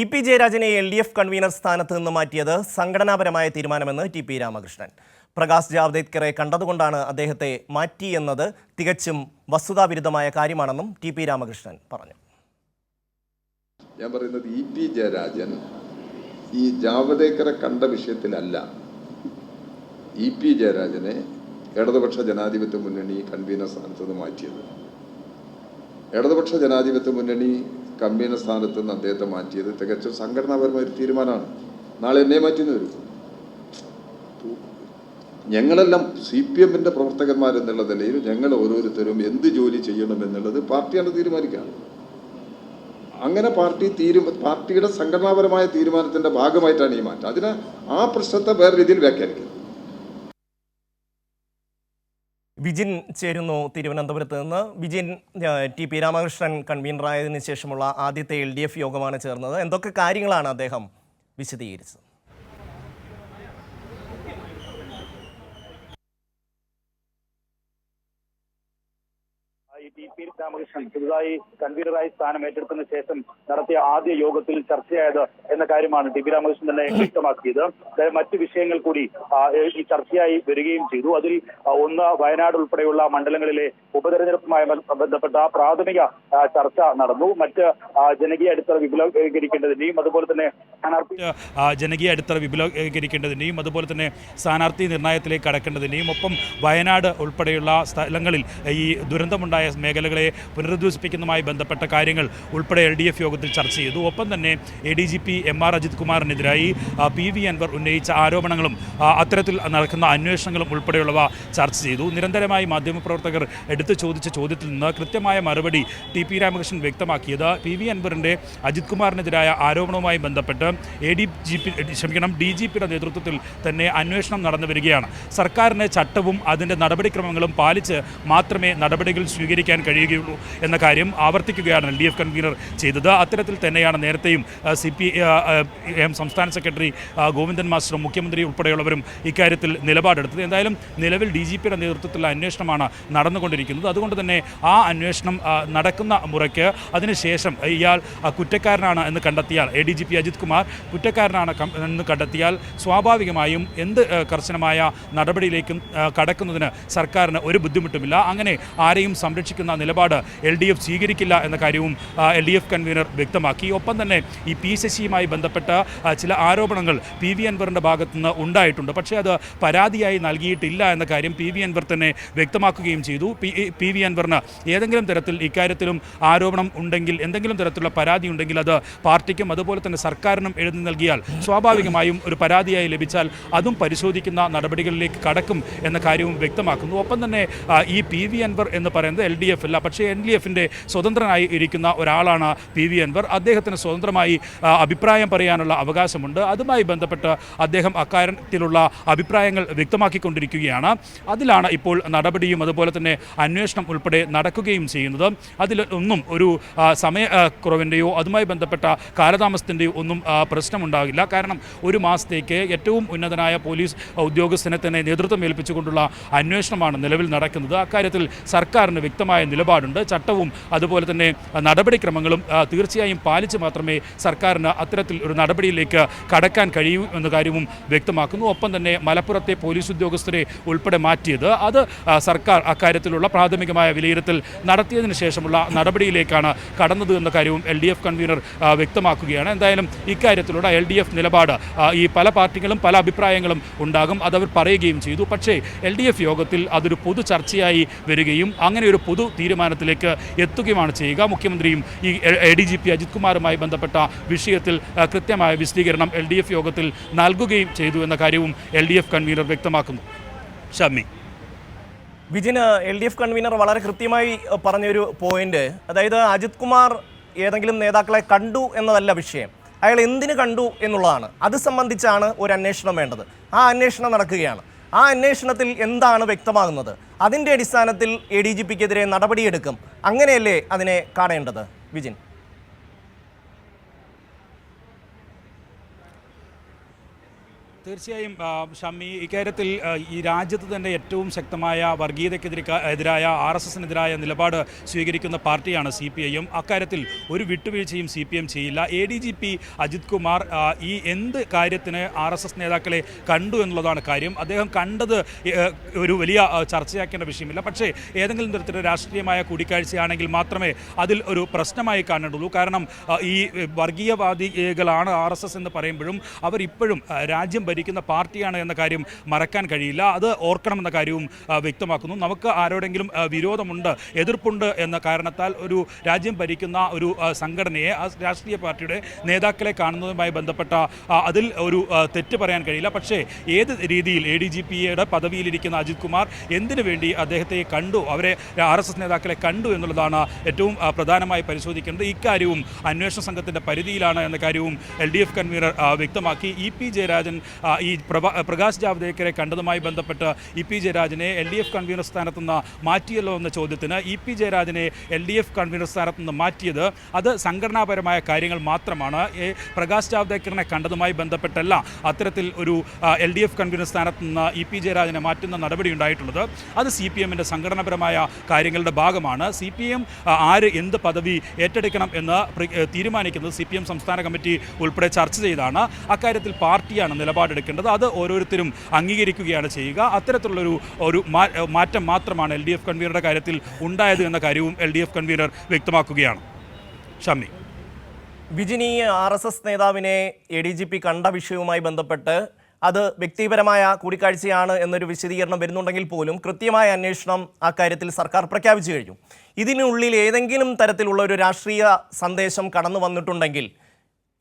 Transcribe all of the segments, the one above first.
E P ജയരാജനെ L D F convener സ്ഥാനത്ത് നിന്ന് മാറ്റിയത് സംഘടനാപരമായ തീരുമാനമെന്ന് ടി പി രാമകൃഷ്ണൻ. പ്രകാശ് ജാവ്ദേക്കറെ കണ്ടതുകൊണ്ടാണ് അദ്ദേഹത്തെ മാറ്റിയെന്നത് തികച്ചും വസ്തുതാവിരുദ്ധമായ കാര്യമാണെന്നും ടി പി രാമകൃഷ്ണൻ പറഞ്ഞു. ഞാൻ പറയുന്നത് ഇ പി ജയരാജൻ ഈ ജാവദേക്കറെ കണ്ട വിഷയത്തിലല്ല ഇ പി ജയരാജനെ ഇടതുപക്ഷ ജനാധിപത്യ മുന്നണി കൺവീനർ സ്ഥാനത്ത് നിന്ന് മാറ്റിയത്. ഇടതുപക്ഷ ജനാധിപത്യ മുന്നണി കൺവീനർ സ്ഥാനത്ത് നിന്ന് അദ്ദേഹത്തെ മാറ്റിയത്. തികച്ചും സംഘടനാപരമായ ഒരു തീരുമാനമാണ്. നാളെ എന്നെ മാറ്റിന്ന് വരും ഞങ്ങളെല്ലാം സി പി എമ്മിന്റെ പ്രവർത്തകന്മാരെന്നുള്ള നിലയിൽ ഞങ്ങൾ ഓരോരുത്തരും എന്ത് ജോലി ചെയ്യണം എന്നുള്ളത് പാർട്ടിയാണ് തീരുമാനിക്കുക. അങ്ങനെ പാർട്ടി തീരു പാർട്ടിയുടെ സംഘടനാപരമായ തീരുമാനത്തിന്റെ ഭാഗമായിട്ടാണ് ഈ മാറ്റം. അതിന് ആ പ്രശ്നത്തെ വേറെ രീതിയിൽ വ്യാഖ്യാനിക്കുന്നത്. വിജിൻ ചേരുന്നു തിരുവനന്തപുരത്ത് നിന്ന്. വിജിൻ ടി പി രാമകൃഷ്ണൻ കൺവീനറായതിനു ശേഷമുള്ള ആദ്യത്തെ എൽ ഡി എഫ് യോഗമാണ് ചേർന്നത്. എന്തൊക്കെ കാര്യങ്ങളാണ് അദ്ദേഹം വിശദീകരിച്ചത് ഈ ടി പി രാമകൃഷ്ണൻ പുതുതായി കൺവീനറായി സ്ഥാനം ഏറ്റെടുത്തതിനു ശേഷം നടത്തിയ ആദ്യ യോഗത്തിൽ ചർച്ചയായത് എന്ന കാര്യമാണ് ടി പി രാമകൃഷ്ണൻ തന്നെ വ്യക്തമാക്കിയത്. മറ്റ് വിഷയങ്ങൾ കൂടി ഈ ചർച്ചയായി വരികയും ചെയ്തു. അതിൽ ഒന്ന് വയനാട് ഉൾപ്പെടെയുള്ള മണ്ഡലങ്ങളിലെ ഉപതെരഞ്ഞെടുപ്പുമായി ബന്ധപ്പെട്ട പ്രാഥമിക ചർച്ച നടന്നു. മറ്റ് ജനകീയ അടിത്തറ വിപുലീകരിക്കേണ്ടതിന്റെയും അതുപോലെ തന്നെ സ്ഥാനാർത്ഥി ജനകീയ അടിത്തറ വിപുലീകരിക്കേണ്ടതിന്റെയും അതുപോലെ തന്നെ സ്ഥാനാർത്ഥി നിർണയത്തിലേക്ക് കടക്കേണ്ടതിന്റെയും ഒപ്പം വയനാട് ഉൾപ്പെടെയുള്ള സ്ഥലങ്ങളിൽ ഈ ദുരന്തമുണ്ടായ മേഖലകളെ പുനരുദ്ധിപ്പിക്കുന്നതുമായി ബന്ധപ്പെട്ട കാര്യങ്ങൾ ഉൾപ്പെടെ എൽ ഡി എഫ് യോഗത്തിൽ ചർച്ച ചെയ്തു. ഒപ്പം തന്നെ A D G P M R Ajith കുമാറിനെതിരായി P V Anwar ഉന്നയിച്ച ആരോപണങ്ങളും അത്തരത്തിൽ നടക്കുന്ന അന്വേഷണങ്ങളും ഉൾപ്പെടെയുള്ളവ ചർച്ച ചെയ്തു. നിരന്തരമായി മാധ്യമപ്രവർത്തകർ എടുത്തു ചോദിച്ച ചോദ്യത്തിൽ നിന്ന് കൃത്യമായ മറുപടി ടി പി രാമകൃഷ്ണൻ വ്യക്തമാക്കിയത്. പി വി അൻവറിന്റെ അജിത് കുമാറിനെതിരായ ആരോപണവുമായി ബന്ധപ്പെട്ട് എ ഡി ജി പി ക്ഷമിക്കണം ഡി ജി പിയുടെ നേതൃത്വത്തിൽ തന്നെ അന്വേഷണം നടന്നു വരികയാണ്. സർക്കാരിന് ചട്ടവും അതിന്റെ നടപടിക്രമങ്ങളും പാലിച്ച് മാത്രമേ നടപടികൾ സ്വീകരിക്കാൻ കഴിയുകയുള്ളൂ. എന്ന കാര്യം ആവർത്തിക്കുകയാണ് എൽ ഡി എഫ് കൺവീനർ ചെയ്തത്. അത്തരത്തിൽ തന്നെയാണ് നേരത്തെയും സി പി എം സംസ്ഥാന സെക്രട്ടറി ഗോവിന്ദൻ മാസ്റ്ററും മുഖ്യമന്ത്രി ഉൾപ്പെടെയുള്ളവരും ഇക്കാര്യത്തിൽ നിലപാടെടുത്തത്. എന്തായാലും നിലവിൽ ഡി ജി പിയുടെ നേതൃത്വത്തിലുള്ള അന്വേഷണമാണ് നടന്നുകൊണ്ടിരിക്കുന്നത്. അതുകൊണ്ട് തന്നെ ആ അന്വേഷണം നടക്കുന്ന മുറയ്ക്ക് അതിനുശേഷം ഇയാൾ കുറ്റക്കാരനാണ് എന്ന് കണ്ടെത്തിയാൽ A D G P Ajith Kumar കുറ്റക്കാരനാണ് എന്ന് കണ്ടെത്തിയാൽ സ്വാഭാവികമായും എന്ത് കർശനമായ നടപടിയിലേക്കും കടക്കുന്നതിന് സർക്കാരിന് ഒരു ബുദ്ധിമുട്ടുമില്ല. അങ്ങനെ ആരെയും സംരക്ഷിക്കുന്ന നിലപാട് എൽ ഡി എഫ് സ്വീകരിക്കില്ല എന്ന കാര്യവും എൽ ഡി എഫ് കൺവീനർ വ്യക്തമാക്കി. ഒപ്പം തന്നെ ഈ പി ശശിയുമായി ബന്ധപ്പെട്ട ചില ആരോപണങ്ങൾ പി വി അൻവറിന്റെ ഭാഗത്തുനിന്ന് ഉണ്ടായിട്ടുണ്ട്. പക്ഷേ അത് പരാതിയായി നൽകിയിട്ടില്ല എന്ന കാര്യം പി വി അൻവർ തന്നെ വ്യക്തമാക്കുകയും ചെയ്തു. പി വി അൻവറിന് ഏതെങ്കിലും തരത്തിൽ ഇക്കാര്യത്തിലും ആരോപണം ഉണ്ടെങ്കിൽ എന്തെങ്കിലും തരത്തിലുള്ള പരാതി ഉണ്ടെങ്കിൽ അത് പാർട്ടിക്കും അതുപോലെ തന്നെ സർക്കാരിനും എഴുതി നൽകിയാൽ സ്വാഭാവികമായും ഒരു പരാതിയായി ലഭിച്ചാൽ അതും പരിശോധിക്കുന്ന നടപടികളിലേക്ക് കടക്കും എന്ന കാര്യവും വ്യക്തമാക്കുന്നു. ഒപ്പം തന്നെ ഈ പി വി അൻവർ എന്ന് പറയുന്നത് എൽ ഡി എഫ് അല്ല. പക്ഷേ എൻ ഡി എഫിന്റെ സ്വതന്ത്രനായി ഇരിക്കുന്ന ഒരാളാണ് പി വി അൻവർ. അദ്ദേഹത്തിന് സ്വതന്ത്രമായി അഭിപ്രായം പറയാനുള്ള അവകാശമുണ്ട്. അതുമായി ബന്ധപ്പെട്ട് അദ്ദേഹം അക്കാര്യത്തിലുള്ള അഭിപ്രായങ്ങൾ വ്യക്തമാക്കിക്കൊണ്ടിരിക്കുകയാണ്. അതിലാണ് ഇപ്പോൾ നടപടിയും അതുപോലെ തന്നെ അന്വേഷണം ഉൾപ്പെടെ നടക്കുകയും ചെയ്യുന്നത്. അതിൽ ഒന്നും ഒരു സമയക്കുറവിന്റെയോ അതുമായി ബന്ധപ്പെട്ട കാലതാമസത്തിന്റെയോ ഒന്നും പ്രശ്നമുണ്ടാകില്ല. കാരണം ഒരു മാസത്തേക്ക് ഏറ്റവും ഉന്നതനായ പോലീസ് ഉദ്യോഗസ്ഥനെ തന്നെ നേതൃത്വം ഏൽപ്പിച്ചുകൊണ്ടുള്ള അന്വേഷണമാണ് നിലവിൽ നടക്കുന്നത്. അക്കാര്യത്തിൽ സർക്കാരിന് വ്യക്തമായ നിലപാടുണ്ട്. ചട്ടവും അതുപോലെ തന്നെ നടപടിക്രമങ്ങളും തീർച്ചയായും പാലിച്ച് മാത്രമേ സർക്കാരിന് അത്തരത്തിൽ ഒരു നടപടിയിലേക്ക് കടക്കാൻ കഴിയൂ എന്ന കാര്യവും വ്യക്തമാക്കുന്നു. ഒപ്പം തന്നെ മലപ്പുറത്തെ പോലീസ് ഉദ്യോഗസ്ഥരെ ഉൾപ്പെടെ മാറ്റിയത്. അത് സർക്കാർ അക്കാര്യത്തിലുള്ള പ്രാഥമികമായ വിലയിരുത്തൽ നടത്തിയതിനു ശേഷമുള്ള നടപടിയിലേക്കാണ് കടന്നത് എന്ന കാര്യവും എൽ ഡി എഫ് കൺവീനർ വ്യക്തമാക്കുകയാണ്. എന്തായാലും ഇക്കാര്യത്തിലുള്ള എൽ ഡി എഫ് നിലപാട് ഈ പല പാർട്ടികളും പല അഭിപ്രായങ്ങളും ഉണ്ടാകും. അതവർ പറയുകയും ചെയ്തു. പക്ഷേ എൽ ഡി എഫ് യോഗത്തിൽ അതൊരു പൊതു ചർച്ചയായി വരികയും അങ്ങനെ ഒരു പൊതു തീരുമാനത്തിലേക്ക് എത്തുകയുമാണ് ചെയ്യുക. മുഖ്യമന്ത്രിയും ഈ A D G P Ajith കുമാറുമായി ബന്ധപ്പെട്ട വിഷയത്തിൽ കൃത്യമായ വിശദീകരണം എൽ ഡി എഫ് യോഗത്തിൽ നൽകുകയും ചെയ്തു എന്ന കാര്യവും എൽ ഡി എഫ് കൺവീനർ വ്യക്തമാക്കുന്നു. ഷമ്മി. വിജിന് എൽ ഡി എഫ് കൺവീനർ വളരെ കൃത്യമായി പറഞ്ഞൊരു പോയിന്റ്. അതായത് അജിത് കുമാർ ഏതെങ്കിലും നേതാക്കളെ കണ്ടു എന്നതല്ല വിഷയം. അയാൾ എന്തിനു കണ്ടു എന്നുള്ളതാണ്. അത് സംബന്ധിച്ചാണ് ഒരു അന്വേഷണം വേണ്ടത്. ആ അന്വേഷണം നടക്കുകയാണ്. ആ അന്വേഷണത്തിൽ എന്താണ് വ്യക്തമാകുന്നത്? അതിന്റെ അടിസ്ഥാനത്തിൽ എ ഡി ജി പിക്കെതിരെ നടപടിയെടുക്കും. അങ്ങനെയല്ലേ അതിനെ കാണേണ്ടത്? വിജിൻ. തീർച്ചയായും ഷമ്മി ഇക്കാര്യത്തിൽ ഈ രാജ്യത്ത് തന്നെ ഏറ്റവും ശക്തമായ വർഗീയതയ്ക്കെതിരെ എതിരായ ആർ എസ് എസിനെതിരായ നിലപാട് സ്വീകരിക്കുന്ന പാർട്ടിയാണ് സി പി ഐയും. അക്കാര്യത്തിൽ ഒരു വിട്ടുവീഴ്ചയും സി പി എം ചെയ്യില്ല. A D G P Ajith Kumar ഈ എന്ത് കാര്യത്തിന് ആർ എസ് എസ് നേതാക്കളെ കണ്ടു എന്നുള്ളതാണ് കാര്യം. അദ്ദേഹം കണ്ടത് ഒരു വലിയ ചർച്ചയാക്കേണ്ട വിഷയമില്ല. പക്ഷേ ഏതെങ്കിലും തരത്തിലുള്ള രാഷ്ട്രീയമായ കൂടിക്കാഴ്ചയാണെങ്കിൽ മാത്രമേ അതിൽ ഒരു പ്രശ്നമായി കാണേണ്ടുള്ളൂ കാരണം ഈ വർഗീയവാദികളാണ് ആർ എസ് എസ് എന്ന് പറയുമ്പോഴും അവർ ഇപ്പോഴും രാജ്യം ഭരിക്കുന്ന പാർട്ടിയാണ് എന്ന കാര്യം മറക്കാൻ കഴിയില്ല. അത് ഓർക്കണമെന്ന കാര്യവും വ്യക്തമാക്കുന്നു. നമുക്ക് ആരോടെങ്കിലും വിരോധമുണ്ട് എതിർപ്പുണ്ട് എന്ന കാരണത്താൽ ഒരു രാജ്യം ഭരിക്കുന്ന ഒരു സംഘടനയെ ആ രാഷ്ട്രീയ പാർട്ടിയുടെ നേതാക്കളെ കാണുന്നതുമായി ബന്ധപ്പെട്ട അതിൽ ഒരു തെറ്റ് പറയാൻ കഴിയില്ല. പക്ഷേ ഏത് രീതിയിൽ എ ഡി ജി പിയുടെ പദവിയിലിരിക്കുന്ന അജിത് കുമാർ എന്തിനു വേണ്ടി അദ്ദേഹത്തെ കണ്ടു? അവരെ ആർ എസ് എസ് നേതാക്കളെ കണ്ടു എന്നുള്ളതാണ് ഏറ്റവും പ്രധാനമായി പരിശോധിക്കേണ്ടത്. ഇക്കാര്യവും അന്വേഷണ സംഘത്തിന്റെ പരിധിയിലാണ് എന്ന കാര്യവും എൽ ഡി എഫ് കൺവീനർ വ്യക്തമാക്കി. ഇ പി ജയരാജൻ ഈ പ്രകാശ് ജാവ്ദേക്കറെ കണ്ടതുമായി ബന്ധപ്പെട്ട് ഇ പി ജയരാജനെ എൽ ഡി എഫ് കൺവീനർ സ്ഥാനത്ത് നിന്ന് മാറ്റിയല്ലോ എന്ന ചോദ്യത്തിന് ഇ പി ജയരാജനെ എൽ ഡി എഫ് കൺവീനർ സ്ഥാനത്ത് നിന്ന് മാറ്റിയത് അത് സംഘടനാപരമായ കാര്യങ്ങൾ മാത്രമാണ്. പ്രകാശ് ജാവ്ദേക്കറിനെ കണ്ടതുമായി ബന്ധപ്പെട്ടല്ല അത്തരത്തിൽ ഒരു എൽ ഡി എഫ് കൺവീനർ സ്ഥാനത്ത് നിന്ന് ഇ പി ജയരാജനെ മാറ്റുന്ന നടപടി ഉണ്ടായിട്ടുള്ളത്. അത് സി പി എമ്മിന്റെ സംഘടനാപരമായ കാര്യങ്ങളുടെ ഭാഗമാണ്. സി പി എം ആര് എന്ത് പദവി ഏറ്റെടുക്കണം എന്ന് തീരുമാനിക്കുന്നത് സി പി എം സംസ്ഥാന കമ്മിറ്റി ഉൾപ്പെടെ ചർച്ച ചെയ്താണ്. അക്കാര്യത്തിൽ പാർട്ടിയാണ് നിലപാടെടുക്കേണ്ടത് അത് ഓരോരുത്തരും അംഗീകരിക്കുകയാണ് ചെയ്യുക. അത്തരത്തിലുള്ളൊരു ഒരു മാറ്റം മാത്രമാണ് എൽ ഡി എഫ് കൺവീനറുടെ കാര്യത്തിൽ ഉണ്ടായത് എന്ന കാര്യവും എൽ ഡി എഫ് കൺവീനർ വ്യക്തമാക്കുകയാണ്. ഷമ്മി വിജിനി ആർ എസ് എസ് നേതാവിനെ എ ഡി ജി പി കണ്ട വിഷയവുമായി ബന്ധപ്പെട്ട് അത് വ്യക്തിപരമായ കൂടിക്കാഴ്ചയാണ് എന്നൊരു വിശദീകരണം വരുന്നുണ്ടെങ്കിൽ പോലും കൃത്യമായ അന്വേഷണം അക്കാര്യത്തിൽ സർക്കാർ പ്രഖ്യാപിച്ചു കഴിഞ്ഞു. ഇതിനുള്ളിൽ ഏതെങ്കിലും തരത്തിലുള്ള ഒരു രാഷ്ട്രീയ സന്ദേശം കടന്നു വന്നിട്ടുണ്ടെങ്കിൽ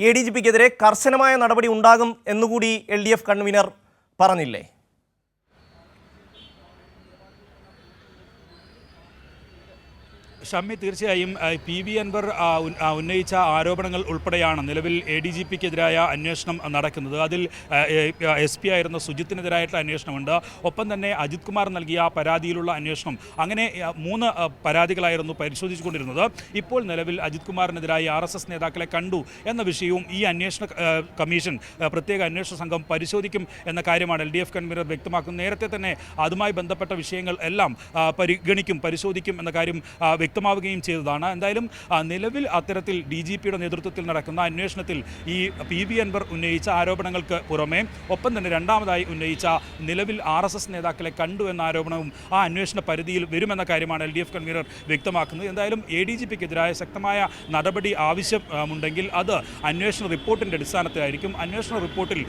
എ ഡി ജി പിക്കെതിരെ കർശനമായ നടപടി ഉണ്ടാകും എന്നുകൂടി എൽ ഡി എഫ് കൺവീനർ പറഞ്ഞില്ലേ? ഷമ്മി തീർച്ചയായും പി വി അൻവർ ഉന്നയിച്ച ആരോപണങ്ങൾ ഉൾപ്പെടെയാണ് നിലവിൽ എ ഡി ജി പിക്കെതിരായ അന്വേഷണം നടക്കുന്നത്. അതിൽ എസ് പി ആയിരുന്ന സുജിത്തിനെതിരായിട്ടുള്ള അന്വേഷണമുണ്ട്. ഒപ്പം തന്നെ അജിത് കുമാർ നൽകിയ പരാതിയിലുള്ള അന്വേഷണം. അങ്ങനെ മൂന്ന് പരാതികളായിരുന്നു പരിശോധിച്ചുകൊണ്ടിരുന്നത്. ഇപ്പോൾ നിലവിൽ അജിത് കുമാറിനെതിരായി ആർ എസ് എസ് നേതാക്കളെ കണ്ടു എന്ന വിഷയവും ഈ അന്വേഷണ കമ്മീഷൻ പ്രത്യേക അന്വേഷണ സംഘം പരിശോധിക്കും എന്ന കാര്യമാണ് എൽ ഡി എഫ് കൺവീനർ വ്യക്തമാക്കുന്നത്. നേരത്തെ തന്നെ അതുമായി ബന്ധപ്പെട്ട വിഷയങ്ങൾ എല്ലാം പരിഗണിക്കും പരിശോധിക്കും എന്ന കാര്യം വ്യക്തമാവുകയും ചെയ്തതാണ്. എന്തായാലും നിലവിൽ അത്തരത്തിൽ ഡി ജി പിയുടെ നേതൃത്വത്തിൽ നടക്കുന്ന അന്വേഷണത്തിൽ ഈ പി വി അൻവർ ഉന്നയിച്ച ആരോപണങ്ങൾക്ക് പുറമെ ഒപ്പം തന്നെ രണ്ടാമതായി ഉന്നയിച്ച നിലവിൽ ആർ എസ് എസ് നേതാക്കളെ കണ്ടു എന്ന ആരോപണവും ആ അന്വേഷണ പരിധിയിൽ വരുമെന്ന കാര്യമാണ് എൽ ഡി എഫ് കൺവീനർ വ്യക്തമാക്കുന്നത്. എന്തായാലും എ ഡി ജി പിക്കെതിരായ ശക്തമായ നടപടി ആവശ്യമുണ്ടെങ്കിൽ അത് അന്വേഷണ റിപ്പോർട്ടിന്റെ അടിസ്ഥാനത്തിലായിരിക്കും. അന്വേഷണ റിപ്പോർട്ടിൽ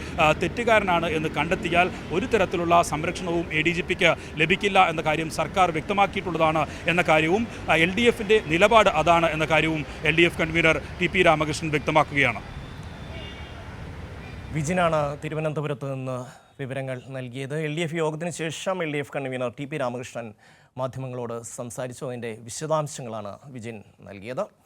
തെറ്റുകാരനാണ് എന്ന് കണ്ടെത്തിയാൽ ഒരു തരത്തിലുള്ള സംരക്ഷണവും എ ഡി ജി പിക്ക് ലഭിക്കില്ല എന്ന കാര്യം സർക്കാർ വ്യക്തമാക്കിയിട്ടുള്ളതാണ് എന്ന കാര്യവും ഡി എഫിന്റെ നിലപാട് അതാണ് എന്ന കാര്യവും L D F convener T P Ramakrishnan വ്യക്തമാക്കുകയാണ്. വിജിനാണ് തിരുവനന്തപുരത്ത് നിന്ന് വിവരങ്ങൾ നൽകിയത്. എൽ ഡി എഫ് യോഗത്തിന് ശേഷം L D F convener T P Ramakrishnan മാധ്യമങ്ങളോട് സംസാരിച്ചു. അതിന്റെ വിശദാംശങ്ങളാണ് വിജിൻ നൽകിയത്.